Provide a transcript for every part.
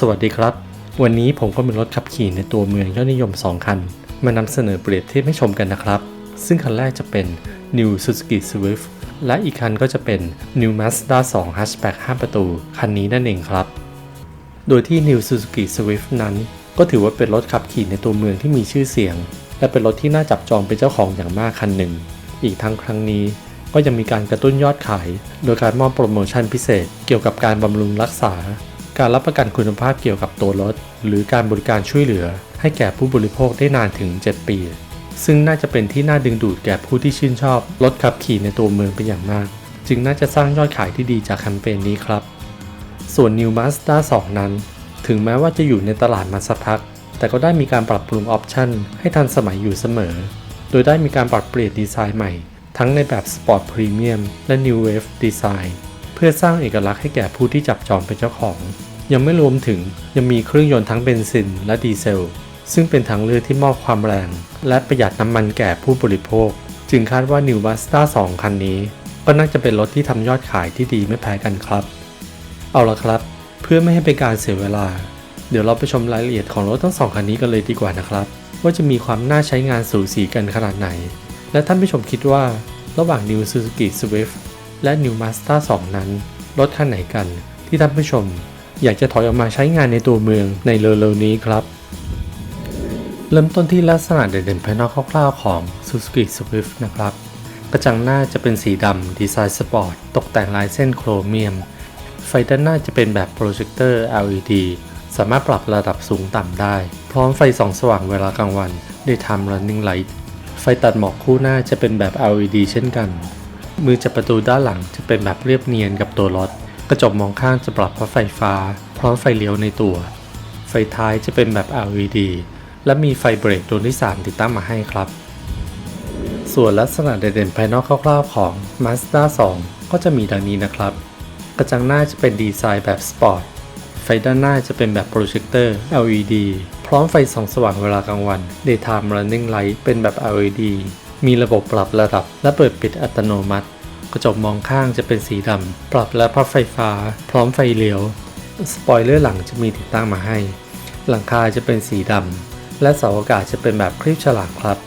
สวัสดีครับ วันนี้ผมก็มีรถขับขี่ในตัวเมืองยอดนิยม 2 คัน มานำเสนอเปรียบเทียบให้ชมกันนะครับ ซึ่งคันแรกจะเป็น New Suzuki Swift และอีกคันก็จะเป็น New Mazda 2 Hatchback 5 ประตู คันนี้นั่นเองครับ โดยที่ New Suzuki Swift นั้นก็ถือว่าเป็นรถขับขี่ในตัวเมืองที่มีชื่อเสียง และเป็นรถที่น่าจับจองเป็นเจ้าของอย่างมากคันหนึ่ง อีกทั้งครั้งนี้ก็ยังมีการกระตุ้นยอดขาย โดยการมอบโปรโมชั่นพิเศษเกี่ยวกับการบำรุงรักษา การรับประกันคุณภาพเกี่ยวกับตัวรถ หรือการบริการช่วยเหลือ ให้แก่ผู้บริโภคได้นานถึง 7 ปี ซึ่งน่าจะเป็นที่น่าดึงดูดแก่ผู้ที่ชื่นชอบรถขับขี่ในตัวเมืองเป็นอย่างมาก จึงน่าจะสร้างยอดขายที่ดีจากแคมเปญนี้ครับ ส่วน New Mazda 2 นั้น ถึงแม้ว่าจะอยู่ในตลาดมาสักพัก แต่ก็ได้มีการปรับปรุงออปชันให้ทันสมัยอยู่เสมอ โดยได้มีการปรับเปลี่ยนดีไซน์ใหม่ ทั้งในแบบ Sport Premium และ New Wave Design พื่อสร้างเอกลักษณ์ให้แก่ผู้ที่จับจองเป็นเจ้าของ ยังไม่รวมถึงยังมีเครื่องยนต์ทั้งเบนซินและดีเซล ซึ่งเป็นทางเลือกที่มอบความแรง และประหยัดน้ำมันแก่ผู้บริโภค จึงคาดว่า New Mazda 2 คันนี้ ก็น่าจะเป็นรถที่ทำยอดขายที่ดีไม่แพ้กันครับ เอาละครับ เพื่อไม่ให้เป็นการเสียเวลา เดี๋ยวเราไปชมรายละเอียดของรถทั้งสองคันนี้กันเลยดีกว่านะครับว่าจะมีความน่าใช้งานสูสีกันขนาดไหน และท่านผู้ชมคิดว่า ระหว่าง New Suzuki Swift และ New Mazda 2 นั้น รถคันไหนกันที่ท่านผู้ชม อยากจะถอยออกมาใช้งานในตัวเมืองในเร็วๆนี้ครับ เริ่มต้นที่ลักษณะเด่นๆภายนอกคร่าวๆของ Suzuki Swift นะครับ กระจังหน้าจะเป็นสีดำดีไซน์สปอร์ตตกแต่งลายเส้นโครเมียม ไฟด้านหน้าจะเป็นแบบโปรเจคเตอร์ LED สามารถปรับระดับสูงต่ำได้ พร้อมไฟส่องสว่างเวลากลางวัน Daytime Running Light ไฟตัดหมอกคู่หน้าจะเป็นแบบ LED เช่นกัน มือจับประตูด้านหลังจะเป็นแบบเรียบเนียนกับตัวรถ กระจกมองข้างจะปรับเพราะไฟฟ้า พร้อมไฟเลี้ยวในตัว ไฟท้ายจะเป็นแบบ LED และมีไฟเบรกดวงที่ 3 ติดตั้งมาให้ครับ ส่วนลักษณะเด่นๆภายนอกคร่าวๆของ Mazda 2 ก็จะมีดังนี้นะครับ กระจังหน้าจะเป็นดีไซน์แบบสปอร์ต ไฟด้านหน้าจะเป็นแบบโปรเจคเตอร์ LED พร้อมไฟส่องสว่างเวลากลางวัน Daytime Running Light เป็นแบบ LED มีระบบปรับระดับและเปิดปิดอัตโนมัติ กระจกมองข้างจะเป็นสีดำ ปรับและพับไฟฟ้า พร้อมไฟเลี้ยว สปอยเลอร์หลังจะมีติดตั้งมาให้ หลังคาจะเป็นสีดำ และเสาอากาศจะเป็นแบบคลีบฉลากครับ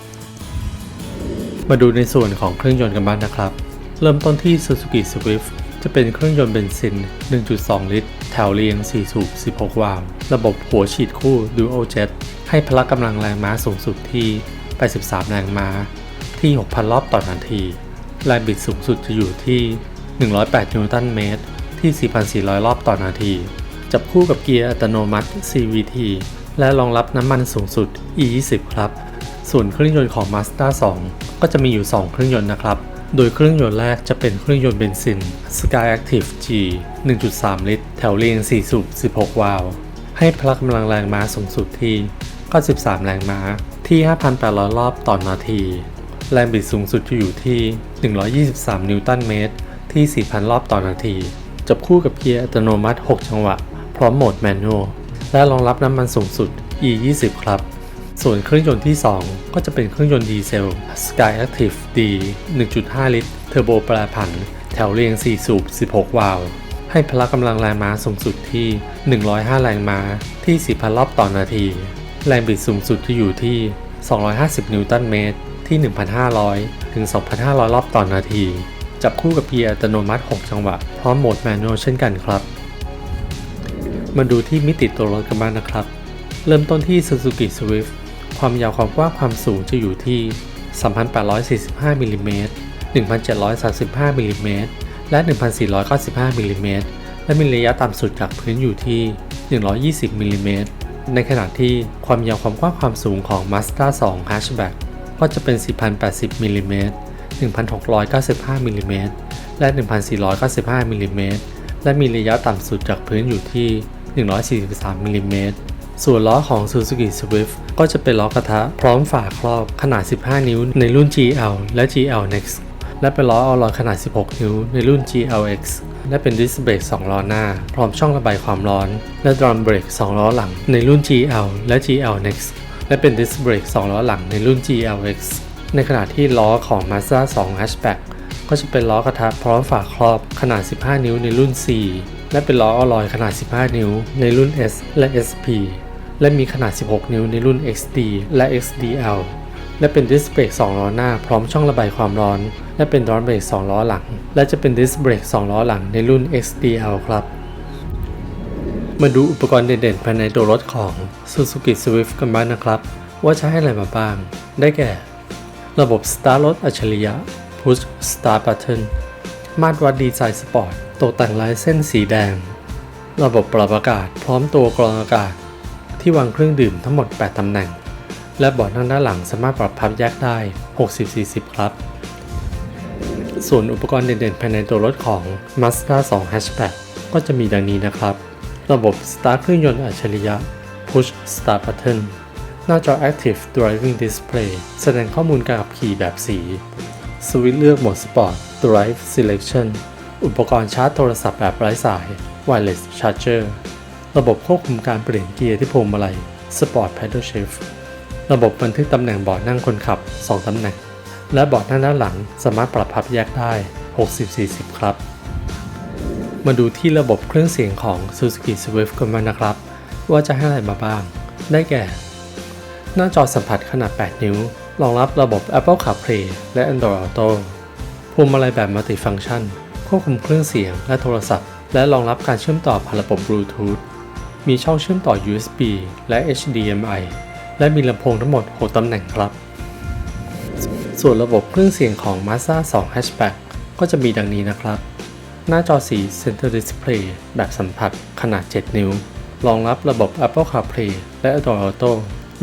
มาดูในส่วนของเครื่องยนต์กันบ้างนะครับ เริ่มต้นที่ Suzuki Swift จะเป็นเครื่องยนต์เบนซิน 1.2 ลิตร แถวเรียง 4 สูบ 16 วาล์ว ระบบหัวฉีดคู่ Dual Jet ให้พละกำลังแรงม้าสูงสุดที่ 83 แรงม้า ที่ 6,000 รอบต่อนาที แรงบิดสูงสุดจะอยู่ที่ 108 นิวตันเมตร ที่ 4,400 รอบต่อนาที จับคู่กับเกียร์อัตโนมัติ CVT และรองรับน้ำมันสูงสุด E20 ครับ ส่วนเครื่องยนต์ของ Mazda 2 ก็จะมีอยู่ 2 เครื่องยนต์นะครับ โดยเครื่องยนต์แรกจะเป็นเครื่องยนต์เบนซิน Sky Active G 1.3 ลิตร แถวเรียง 4 สูบ 16 วาล์ว ให้พละกำลังแรงม้าสูงสุดที่ 93 แรงม้าที่ 5,800 รอบต่อนาที แรงบิดสูงสุดจะอยู่ที่ 123 นิวตันเมตร ที่ 4,000 รอบต่อนาที จับคู่กับเกียร์อัตโนมัติ 6 จังหวะ พร้อมโหมดแมนนวล และรองรับน้ำมันสูงสุด E20 ครับ ส่วนเครื่องยนต์ที่ 2 ก็จะเป็นเครื่องยนต์ดีเซล Sky Active D 1.5 ลิตร เทอร์โบแปรผัน แถวเรียง 4 สูบ 16 วาล์ว ให้พละกำลังแรงม้าสูงสุดที่ 105 แรงม้า ที่ 4,000 รอบต่อนาที แรงบิดสูงสุดจะอยู่ที่ 250 นิวตันเมตร ที่ 1,500 ถึง 2,500 รอบต่อนาที จับคู่กับเกียร์อัตโนมัติ 6 จังหวะ พร้อมโหมดแมนนวลเช่นกันครับ มาดูที่มิติตัวรถกันบ้างนะครับ เริ่มต้นที่ Suzuki Swift ความยาวความกว้างความสูงจะอยู่ที่ 3,845มิลลิเมตร1,735มิลลิเมตรและ 1,495มิลลิเมตรและมีระยะต่ำสุดจากพื้นอยู่ที่ 120มิลลิเมตรในขณะที่ความยาวความกว้างความสูงของ Mazda 2 Hatchback ก็จะเป็น4,080มิลลิเมตร1,695มิลลิเมตรและ 1,495มิลลิเมตรและมีระยะต่ำสุดจากพื้นอยู่ที่ 143มิลลิเมตรส่วนล้อของ Suzuki Swift ก็จะเป็นล้อกระทะพร้อมฝาครอบขนาด 15 นิ้วในรุ่น GL และ GL Next และเป็นล้อออลลอยขนาด 16 นิ้วในรุ่น GLX และเป็นดิสเบรก2ล้อหน้า พร้อมช่องระบายความร้อน และดรัมเบรก2ล้อหลังในรุ่น GL และ GL Next และเป็นดิสเบรก2ล้อหลังในรุ่น GLX ในขณะที่ล้อของ Mazda 2 Hatchback ก็จะเป็นล้อกระทะพร้อมฝาครอบขนาด 15 นิ้วในรุ่น C และเป็นล้ออลลอยขนาด 15 นิ้ว ในรุ่น S และ SP และมีขนาด 16 นิ้วในรุ่น XD และ XDL และเป็นดิสเบรก2ล้อหน้าพร้อมช่องระบายความร้อน และเป็นดรอนเบรก2ล้อหลัง และจะเป็นดิสเบรก2ล้อหลังในรุ่น XDL ครับ มาดูอุปกรณ์เด่นๆ ภายในตัวรถของ Suzuki Swift กันบ้างนะครับ ว่าให้อะไรมาบ้าง ได้แก่ ระบบ Start รถอัจฉริยะ Push Start Button มาตรวัดดีไซน์สปอร์ตตกแต่งลายเส้นสีแดง ระบบปรับอากาศพร้อมตัวกรองอากาศ ที่วางเครื่องดื่มทั้งหมด 8 ตำแหน่ง และเบาะนั่งด้านหลังสามารถปรับพับแยกได้ 60-40 ครับ ส่วนอุปกรณ์เด่นๆ ภายในตัวรถของ Mazda 2 Hatchback ก็จะมีดังนี้นะครับ ระบบ Start เครื่องยนต์อัจฉริยะ Push Start Button หน้าจอ Active Driving Display แสดงข้อมูลการขับขี่แบบสี สวิตช์เลือกโหมด Sport Drive Selection อุปกรณ์ชาร์จโทรศัพท์แบบไร้สาย Wireless Charger ระบบควบคุมการเปลี่ยนเกียร์ที่พวงมาลัย Sport Pedal Shift ระบบบันทึกตำแหน่งเบาะนั่งคนขับ 2 ตำแหน่ง และเบาะนั่งด้านหลังสามารถปรับพับแยกได้ 60-40 ครับ มาดูที่ระบบเครื่องเสียงของ Suzuki Swift กันบ้างนะครับ ว่าจะให้อะไรมาบ้าง ได้แก่ หน้าจอสัมผัสขนาด 8 นิ้ว รองรับระบบ Apple CarPlay และ Android Auto พวงมาลัยแบบมัลติฟังก์ชัน ควบคุมเครื่องเสียงและโทรศัพท์ และรองรับการเชื่อมต่อผ่านระบบ Bluetooth มีช่องเชื่อมต่อ USB และ HDMI และมีลำโพงทั้งหมด 6 ตำแหน่งครับ ส่วนระบบเครื่องเสียงของ Mazda 2 Hatchback ก็จะมีดังนี้นะครับ หน้าจอสี Center Display แบบสัมผัสขนาด 7 นิ้ว รองรับระบบ Apple CarPlay และ Android Auto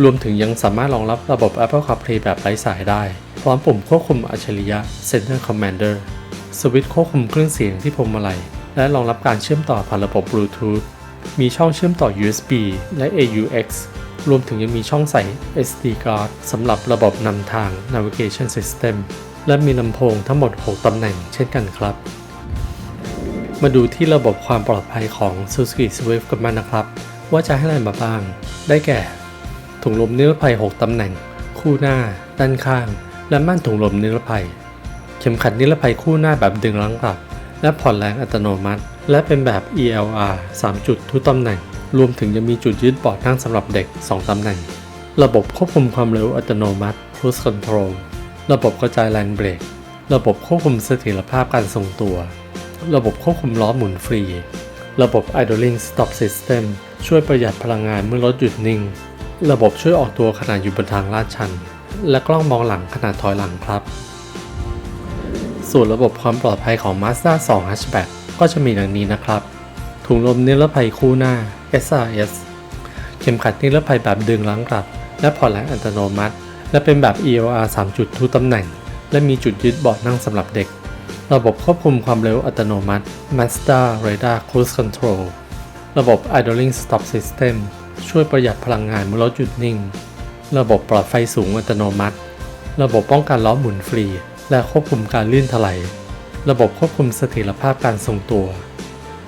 รวมถึงยังสามารถรองรับระบบ Apple CarPlay แบบไร้สายได้ พร้อมปุ่มควบคุมอัจฉริยะ Center Commander สวิตช์ควบคุมเครื่องเสียงที่พวงมาลัย และรองรับการเชื่อมต่อผ่านระบบ Bluetooth มีช่องเชื่อมต่อ USB และ AUX รวมถึงยังมีช่องใส่ SD card สำหรับระบบนำทาง Navigation System และมีลำโพงทั้งหมด 6 ตำแหน่งเช่นกันครับ มาดูที่ระบบความปลอดภัยของ Suzuki Swift กันบ้างนะครับ ว่าจะให้อะไรมาบ้าง ได้แก่ ถุงลมนิรภัย 6 ตำแหน่ง คู่หน้า ด้านข้าง และม่านถุงลมนิรภัย เข็มขัดนิรภัยคู่หน้าแบบดึงรั้งกลับ และผ่อนแรงอัตโนมัติ และเป็นแบบ ELR 3 จุดทุกตำแหน่ง รวมถึงยังมีจุดยึดเบาะนั่งสำหรับเด็ก 2 ตำแหน่ง ระบบควบคุมความเร็วอัตโนมัติ Cruise Control ระบบกระจายแรงเบรก ระบบควบคุมเสถียรภาพการทรงตัว ระบบควบคุมล้อหมุนฟรี ระบบ Idling Stop System ช่วยประหยัดพลังงานเมื่อรถหยุดนิ่ง ระบบช่วยออกตัวขณะอยู่บนทางลาดชัน และกล้องมองหลังขณะถอยหลังครับ ส่วนระบบความปลอดภัยของ Mazda 2 Hatchback ก็จะมีดังนี้นะครับ ถุงลมนิรภัยคู่หน้า SRS เข็มขัดนิรภัยแบบดึงล้างกลับ และผ่อนแรงอัตโนมัติ และเป็นแบบ ELR 3 จุดทุกตำแหน่ง และมีจุดยึดเบาะนั่งสำหรับเด็ก ระบบควบคุมความเร็วอัตโนมัติ Mazda Radar Cruise Control ระบบ Idling Stop System ช่วยประหยัดพลังงานเมื่อรถหยุดนิ่ง ระบบปลอดไฟสูงอัตโนมัติ ระบบป้องกันล้อหมุนฟรี และควบคุมการลื่นถลายระบบควบคุมเสถียรภาพการทรงตัว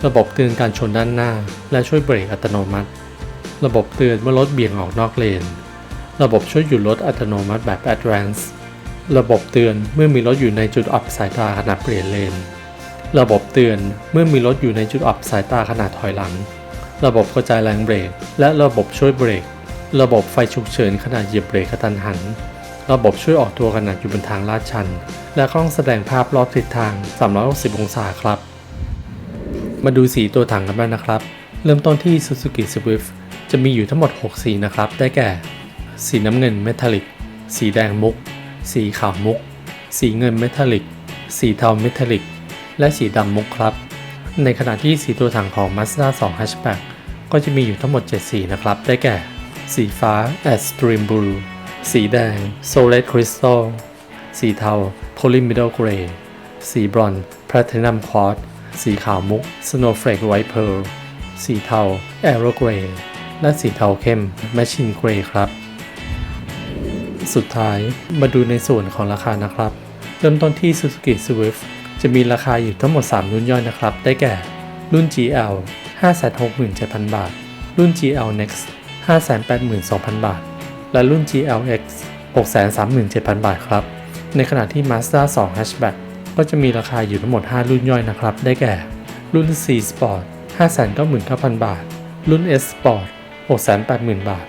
ระบบเตือนการชนด้านหน้า และช่วยเบรกอัตโนมัติ ระบบเตือนเมื่อรถเบี่ยงออกนอกเลน ระบบช่วยหยุดรถอัตโนมัติแบบ Advanced ระบบเตือนเมื่อมีรถอยู่ในจุดอับสายตาขณะเปลี่ยนเลน ระบบเตือนเมื่อมีรถอยู่ในจุดอับสายตาขณะถอยหลัง ระบบกระจายแรงเบรก และระบบช่วยเบรก ระบบไฟฉุกเฉินขณะเหยียบเบรกกระทันหัน ระบบช่วยออกตัวขณะอยู่บนทางลาดชัน และกล้องแสดงภาพรอบทิศทาง 360 องศาครับ มาดูสีตัวถังกันบ้างนะครับ เริ่มต้นที่ Suzuki Swift จะมีอยู่ทั้งหมด 6 สีนะครับ ได้แก่ สีน้ำเงินเมทัลลิก สีแดงมุก สีขาวมุก สีเงินเมทัลลิก สีเทาเมทัลลิก และสีดำมุกครับ ในขณะที่สีตัวถังของ Mazda 2 Hatchback ก็จะมีอยู่ทั้งหมด 7 สีนะครับ ได้แก่ สีฟ้า Extreme Blue สีแดง Solid Crystal สีเทา Poly Middle Gray สีบรอนซ์ Platinum Quartz สีขาวมุก Snowflake White Pearl สีเทา Aero Gray และสีเทาเข้ม Machine Gray ครับ สุดท้ายมาดูในส่วนของราคานะครับ เริ่มต้นที่ Suzuki Swift จะมีราคาอยู่ทั้งหมด 3 รุ่นย่อยนะครับ ได้แก่ รุ่น GL 567,000 บาท รุ่น GL Next 582,000 บาท และรุ่น GLX 637,000 บาทครับ ในขณะที่ Mazda 2 Hatchback ก็จะมีราคาอยู่ทั้งหมด 5 รุ่นย่อยนะครับ ได้แก่ รุ่น C Sport 599,000 บาท รุ่น S Sport 680,000 บาท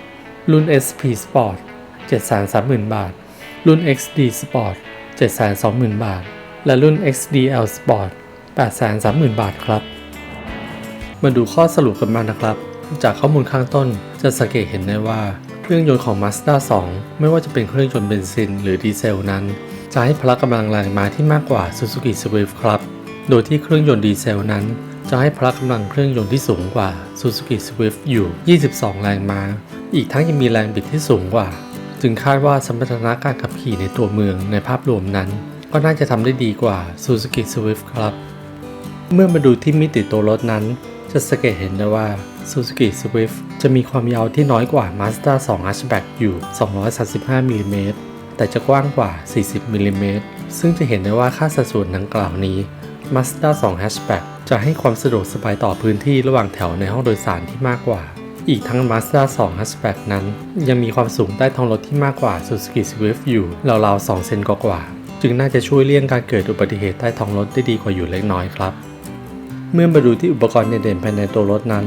รุ่น SP Sport 730,000 บาท รุ่น XD Sport 720,000 บาท และรุ่น XDL Sport 830,000 บาทครับ มาดูข้อสรุปกันมานะครับ จากข้อมูลข้างต้นจะสังเกตเห็นได้ว่าเครื่องยนต์ของ Mazda 2 ไม่ว่าจะเป็นเครื่องยนต์เบนซินหรือดีเซลนั้น จะให้พละกำลังแรงม้าที่มากกว่า Suzuki Swift ครับ โดยที่เครื่องยนต์ดีเซลนั้นจะให้พละกำลังเครื่องยนต์ที่สูงกว่า Suzuki Swift อยู่ 22 แรงม้า อีกทั้งยังมีแรงบิดที่สูงกว่า จึงคาดว่าสมรรถนะการขับขี่ในตัวเมืองในภาพรวมนั้น ก็น่าจะทำได้ดีกว่า Suzuki Swift ครับ เมื่อมาดูที่มิติตัวรถนั้น จะสังเกตเห็นได้ว่า Suzuki Swift จะมีความยาวที่น้อยกว่า Mazda 2 Hatchback อยู่ 235มิลลิเมตรแต่จะกว้างกว่า 40มิลลิเมตรซึ่งจะเห็นได้ว่าค่าสัดส่วนดังกล่าวนี้ Mazda 2 Hatchback จะให้ความสะดวกสบายต่อพื้นที่ระหว่างแถวในห้องโดยสารที่มากกว่า อีกทั้ง Mazda 2 Hatchback นั้น ยังมีความสูงใต้ท้องรถที่มากกว่า Suzuki Swift อยู่ราวๆ 2 เซนกว่าๆจึงน่าจะช่วยเลี่ยงการเกิดอุบัติเหตุใต้ท้องรถได้ดีกว่าอยู่เล็กน้อยครับ เมื่อมาดูที่อุปกรณ์เด่นๆภายในตัวรถนั้น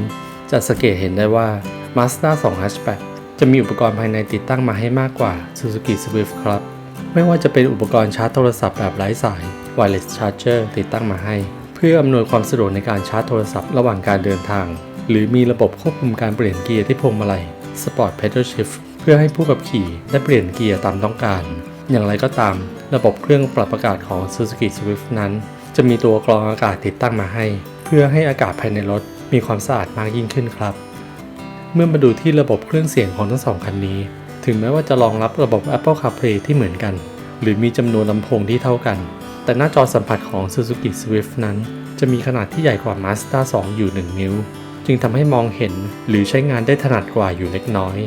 จะสังเกตเห็นได้ว่า Mazda 2 Hatchback จะมีอุปกรณ์ภายในติดตั้งมาให้มากกว่า Suzuki Swift ครับ ไม่ว่าจะเป็นอุปกรณ์ชาร์จโทรศัพท์แบบไร้สาย Wireless Charger ติดตั้งมาให้ เพื่ออำนวยความสะดวกในการชาร์จโทรศัพท์ระหว่างการเดินทาง หรือมีระบบควบคุมการเปลี่ยนเกียร์ที่พวงมาลัย Sport Pedal Shift เพื่อให้ผู้ขับขี่ได้เปลี่ยนเกียร์ตามต้องการ อย่างไรก็ตาม ระบบเครื่องปรับอากาศของ Suzuki Swift นั้น จะมีตัวกรองอากาศติดตั้งมาให้ เพื่อให้อากาศภายในรถมีความสะอาดมากยิ่งขึ้นครับ เมื่อมาดูที่ระบบเครื่องเสียงของทั้งสองคันนี้ ถึงแม้ว่าจะรองรับระบบ Apple CarPlay ที่เหมือนกัน หรือมีจำนวนลำโพงที่เท่ากัน แต่หน้าจอสัมผัสของ Suzuki Swift นั้น จะมีขนาดที่ใหญ่กว่า Mazda 2 อยู่ 1 นิ้ว จึงทำให้มองเห็นหรือใช้งานได้ถนัดกว่าอยู่เล็กน้อย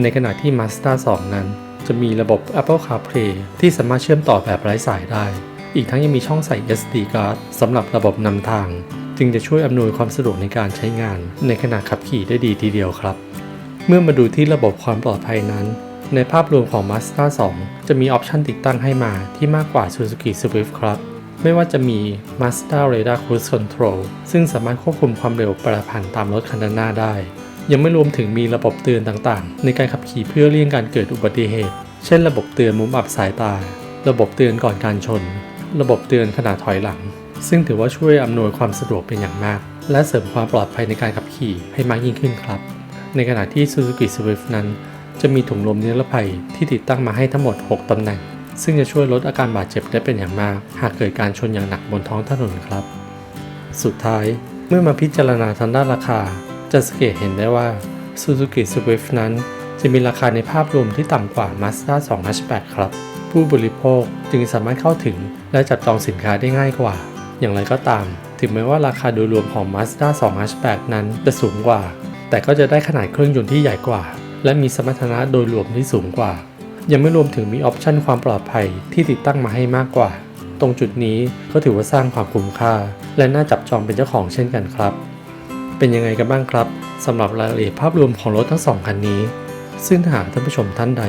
ในขณะที่ Mazda 2 นั้น จะมีระบบ Apple CarPlay ที่สามารถเชื่อมต่อแบบไร้สายได้ อีกทั้งยังมีช่องใส่ SD card สำหรับระบบนำทาง จึงจะช่วยอำนวยความสะดวกในการใช้งาน ในขณะขับขี่ได้ดีทีเดียวครับ เมื่อมาดูที่ระบบความปลอดภัยนั้น ในภาพรวมของ Mazda 2 จะมีออปชันติดตั้งให้มาที่มากกว่า Suzuki Swift ครับ ไม่ว่าจะมี Mazda Radar Cruise Control ซึ่งสามารถควบคุมความเร็วประพันธ์ตามรถคันด้านหน้าได้ ยังไม่รวมถึงมีระบบเตือนต่างๆ ในการขับขี่เพื่อเลี่ยงการเกิดอุบัติเหตุ เช่น ระบบเตือนมุมอับสายตา ระบบเตือนก่อนการชน ระบบเตือนขณะถอยหลัง ซึ่งถือว่าช่วยอำนวยความสะดวกเป็นอย่างมาก และเสริมความปลอดภัยในการขับขี่ให้มากยิ่งขึ้นครับ ในขณะที่ Suzuki Swift นั้น จะมีถุงลมนิรภัยที่ติดตั้งมาให้ทั้งหมด 6ตำแหน่ง ซึ่งจะช่วยลดอาการบาดเจ็บได้เป็นอย่างมาก หากเกิดการชนอย่างหนักบนท้องถนนครับ สุดท้ายเมื่อมาพิจารณาทางด้านราคา จะสังเกตเห็นได้ว่า Suzuki Swift นั้น จะมีราคาในภาพรวมที่ต่ำกว่า Mazda 2 Hatchback ครับ ผู้บริโภคจึงสามารถเข้าถึงและจับจองสินค้าได้ง่ายกว่า อย่างไรก็ตาม ถึงแม้ว่าราคาโดยรวมของ Mazda 2 Hatchback นั้นจะสูงกว่า แต่ก็จะได้ขนาดเครื่องยนต์ที่ใหญ่กว่า และมีสมรรถนะโดยรวมที่สูงกว่า ยังไม่รวมถึงมีออปชันความปลอดภัยที่ติดตั้งมาให้มากกว่า ตรงจุดนี้ก็ถือว่าสร้างความคุ้มค่า และน่าจับจองเป็นเจ้าของเช่นกันครับ เป็นยังไงกันบ้างครับสำหรับรายละเอียดภาพรวมของรถทั้งสองคันนี้ ซึ่งหากท่านผู้ชมท่านใด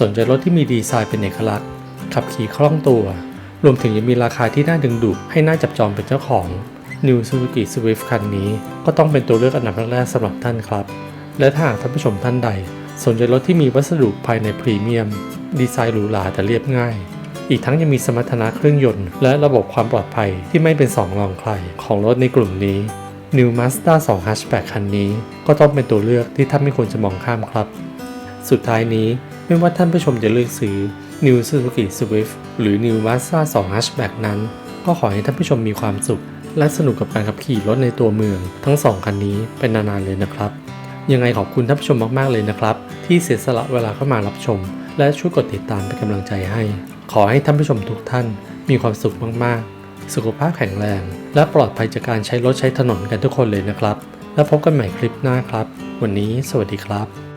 สนใจรถที่มีดีไซน์เป็นเอกลักษณ์ขับขี่คล่องตัว รวมถึงยังมีราคาที่น่าดึงดูดให้น่าจับจองเป็นเจ้าของ New Suzuki Swift คันนี้ ก็ต้องเป็นตัวเลือกอันดับแรกๆสำหรับท่านครับ และถ้าหากท่านผู้ชมท่านใด สนใจรถที่มีวัสดุภายในพรีเมียม ดีไซน์หรูหราแต่เรียบง่าย อีกทั้งยังมีสมรรถนะเครื่องยนต์ และระบบความปลอดภัยที่ไม่เป็นสองรองใครของรถในกลุ่มนี้ New Mazda 2 Hatchback คันนี้ก็ต้องเป็นตัวเลือกที่ท่านไม่ควรจะมองข้ามครับ สุดท้ายนี้ไม่ว่าท่านผู้ชมจะเลือกซื้อ New Suzuki Swift หรือ New Mazda 2 Hatchback นั้น ก็ขอให้ท่านผู้ชมมีความสุข และสนุกกับการขับขี่รถในตัวเมือง ทั้งสองคันนี้เป็นนานๆเลยนะครับ ยังไงขอบคุณท่านผู้ชมมากๆเลยนะครับ ที่เสียสละเวลาเข้ามารับชม และช่วยกดติดตามเป็นกำลังใจให้ ขอให้ท่านผู้ชมทุกท่าน มีความสุขมากๆ สุขภาพแข็งแรง และปลอดภัยจากการใช้รถใช้ถนนกันทุกคนเลยนะครับ แล้วพบกันใหม่คลิปหน้าครับ วันนี้สวัสดีครับ